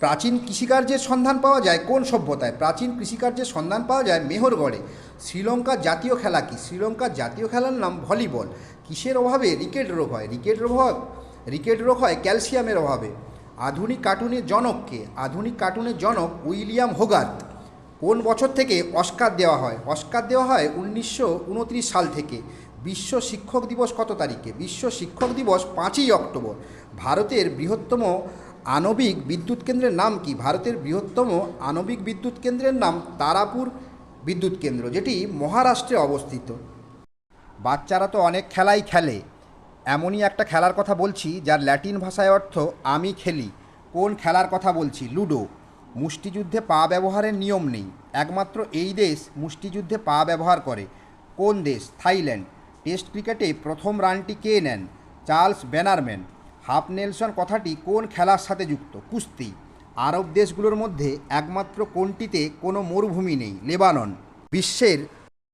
প্রাচীন কৃষিকার্যের সন্ধান পাওয়া যায় কোন সভ্যতায়? প্রাচীন কৃষিকার্যের সন্ধান পাওয়া যায় মেহরগড়ে। শ্রীলঙ্কার জাতীয় খেলা কি? শ্রীলঙ্কার জাতীয় খেলার নাম ভলিবল। কিসের অভাবে রিকেট রোগ হয়? রিকেট রোগ হয়, রিকেট রোগ হয় ক্যালসিয়ামের অভাবে। আধুনিক কার্টুনের জনককে আধুনিক কার্টুনের জনক উইলিয়াম হোগার্থ কোন বছর থেকে অস্কার দেওয়া হয়? অস্কার দেওয়া হয় উনিশশো উনত্রিশ সাল থেকে। বিশ্ব শিক্ষক দিবস কত তারিখে? বিশ্ব শিক্ষক দিবস পাঁচই অক্টোবর। ভারতের বৃহত্তম আণবিক বিদ্যুৎ কেন্দ্রের নাম কি? ভারতের বৃহত্তম আণবিক বিদ্যুৎ কেন্দ্রের নাম তারাপুর বিদ্যুৎ কেন্দ্র, যেটি মহারাষ্ট্রে অবস্থিত। বাচ্চারা তো অনেক খেলাই খেলে। এমনই একটা খেলার কথা বলছি, যার ল্যাটিন ভাষায় অর্থ আমি খেলি। কোন খেলার কথা বলছি? লুডো। মুষ্টিযুদ্ধে পা ব্যবহারের নিয়ম নেই। একমাত্র এই দেশ মুষ্টিযুদ্ধে পা ব্যবহার করে। কোন দেশ? থাইল্যান্ড। টেস্ট ক্রিকেটে প্রথম রানটি কে নেন? চার্লস ব্যানারম্যান হাফ নেলসন কথাটি কোন খেলার সাথে যুক্ত? কুস্তি। আরব দেশগুলোর মধ্যে একমাত্র কোনটিতে কোনো মরুভূমি নেই? লেবানন। বিশ্বের